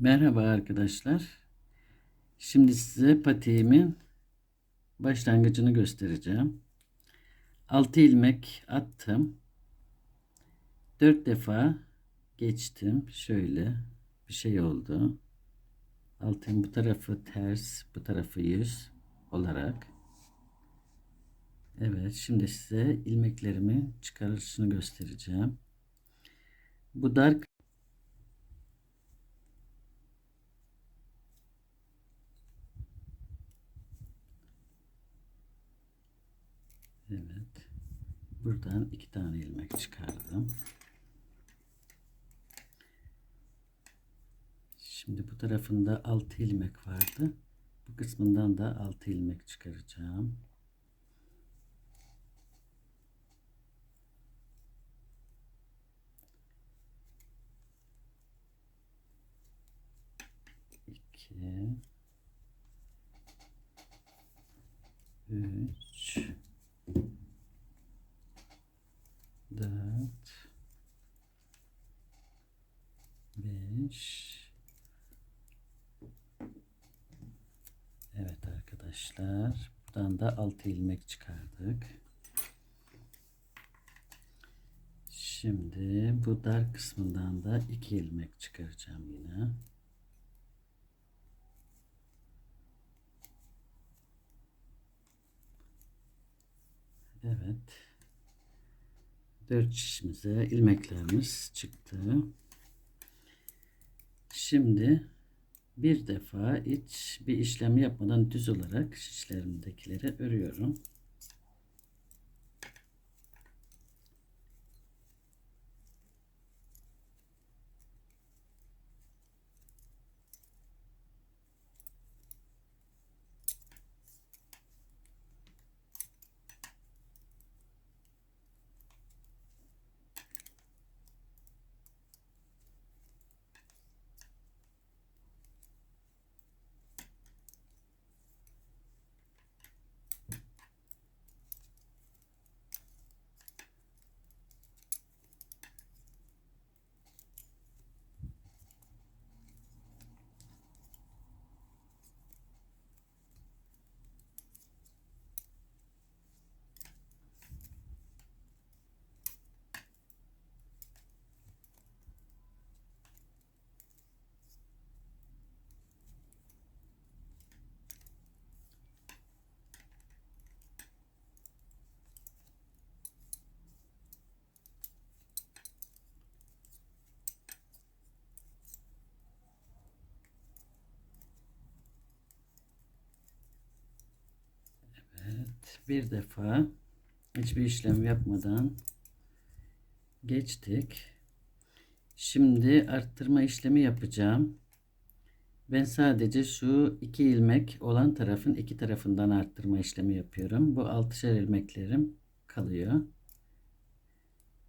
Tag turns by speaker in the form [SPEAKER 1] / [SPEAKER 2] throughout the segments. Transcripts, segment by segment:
[SPEAKER 1] Merhaba arkadaşlar. Şimdi size patiğimin başlangıcını göstereceğim. 6 ilmek attım. 4 defa geçtim. Şöyle bir şey oldu. Altın bu tarafı ters, bu tarafı yüz olarak. Evet, şimdi size ilmeklerimi çıkarışını göstereceğim. Bu dar Evet. Buradan iki tane ilmek çıkardım. Şimdi bu tarafında altı ilmek vardı. Bu kısmından da altı ilmek çıkaracağım. İki, üç, dört, beş. Evet arkadaşlar. Buradan da altı ilmek çıkardık. Şimdi bu dar kısmından da iki ilmek çıkaracağım yine. Evet. Dört şişimize ilmeklerimiz çıktı. Şimdi bir defa iç bir işlem yapmadan düz olarak şişlerimdekileri örüyorum. Evet, bir defa hiçbir işlem yapmadan geçtik. Şimdi arttırma işlemi yapacağım. Ben sadece şu iki ilmek olan tarafın iki tarafından arttırma işlemi yapıyorum. Bu altışar ilmeklerim kalıyor.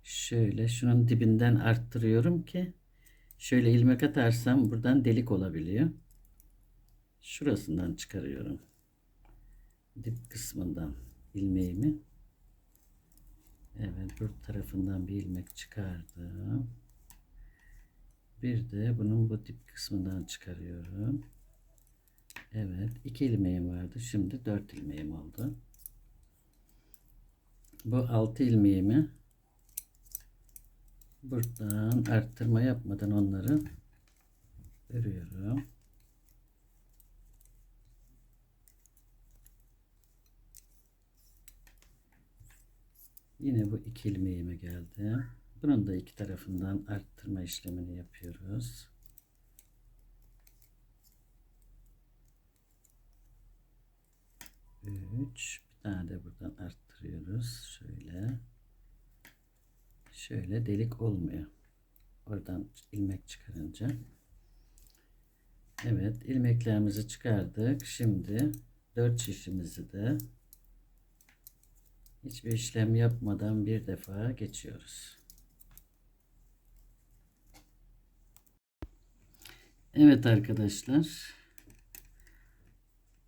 [SPEAKER 1] Şöyle şunun dibinden arttırıyorum ki şöyle ilmek atarsam buradan delik olabiliyor. Şurasından çıkarıyorum dip kısmından ilmeğimi evet bu tarafından bir ilmek çıkardım. Bir de bunun bu dip kısmından çıkarıyorum. Evet iki ilmeğim vardı. Şimdi dört ilmeğim oldu. Bu altı ilmeğimi buradan arttırma yapmadan onları örüyorum Yine bu iki ilmeğime geldi. Bunun da iki tarafından arttırma işlemini yapıyoruz. Üç. Bir tane de buradan arttırıyoruz. Şöyle. Şöyle delik olmuyor. Oradan ilmek çıkarınca. Evet ilmeklerimizi çıkardık. Şimdi dört şişimizi de Hiçbir işlem yapmadan bir defa geçiyoruz. Evet arkadaşlar.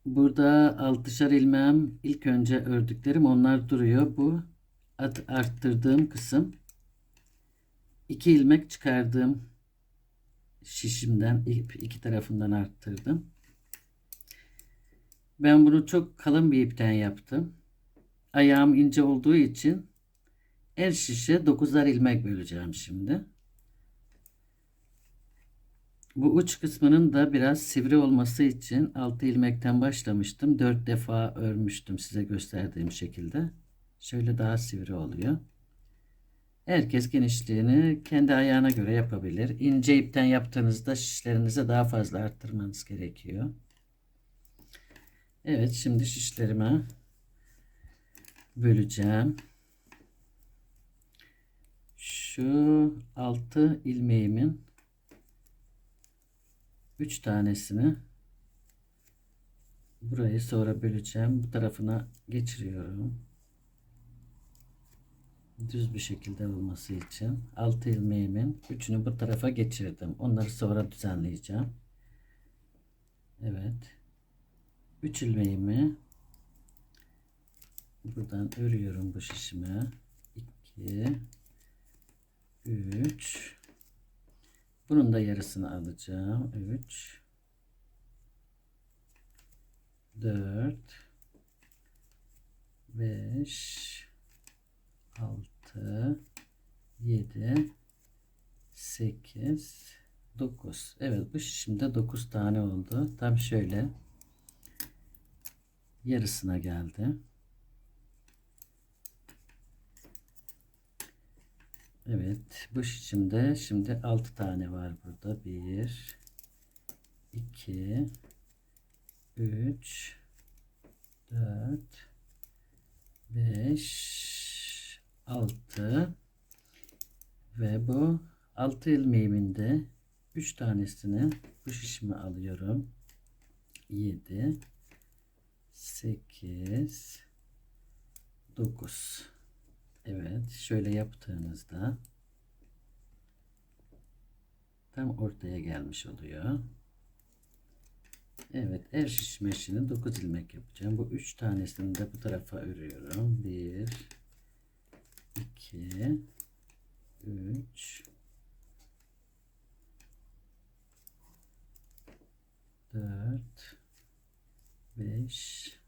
[SPEAKER 1] Burada altışar ilmeğim ilk önce ördüklerim onlar duruyor. Bu at arttırdığım kısım. iki ilmek çıkardığım şişimden ip iki tarafından arttırdım. Ben bunu çok kalın bir ipten yaptım. Ayağım ince olduğu için el şişe 9'ar ilmek böleceğim şimdi. Bu uç kısmının da biraz sivri olması için 6 ilmekten başlamıştım. 4 defa örmüştüm size gösterdiğim şekilde. Şöyle daha sivri oluyor. Herkes genişliğini kendi ayağına göre yapabilir. İnce ipten yaptığınızda şişlerinizi daha fazla arttırmanız gerekiyor. Evet şimdi şişlerimi böleceğim. Şu altı ilmeğimin 3 tanesini burayı sonra böleceğim. Bu tarafına geçiriyorum. Düz bir şekilde olması için 6 ilmeğimin üçünü bu tarafa geçirdim. Onları sonra düzenleyeceğim. Evet. 3 ilmeğimi buradan örüyorum bu şişime. 2 3 bunun da yarısını alacağım. 3 4 5 6 7 8 9 Evet bu şişimde 9 tane oldu. Tam şöyle. Yarısına geldi. Evet bu şişimde şimdi 6 tane var burada. 1 2 3 4 5 6 ve bu 6 ilmeğimin de 3 tanesini bu şişime alıyorum. 7 8 9 Evet şöyle yaptığınızda tam ortaya gelmiş oluyor. Evet her şişme işini 9 ilmek yapacağım. Bu 3 tanesini de bu tarafa örüyorum. 1 2 3 4 5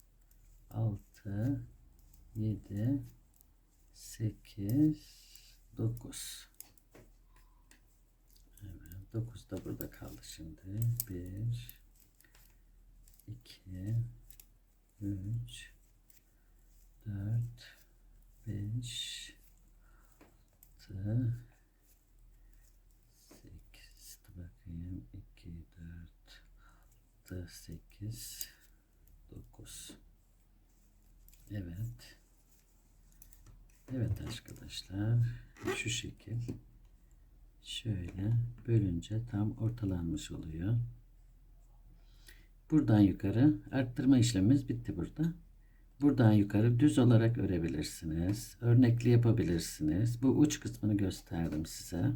[SPEAKER 1] 6 7 8 9 Evet 9 da burada kaldı şimdi. 1 2 3 4 5 6 8 dur bakayım. 2 4 6 8 9 Evet Evet arkadaşlar şu şekil şöyle bölünce tam ortalanmış oluyor. Buradan yukarı arttırma işlemimiz bitti burada. Buradan yukarı düz olarak örebilirsiniz. Örnekli yapabilirsiniz. Bu uç kısmını gösterdim size.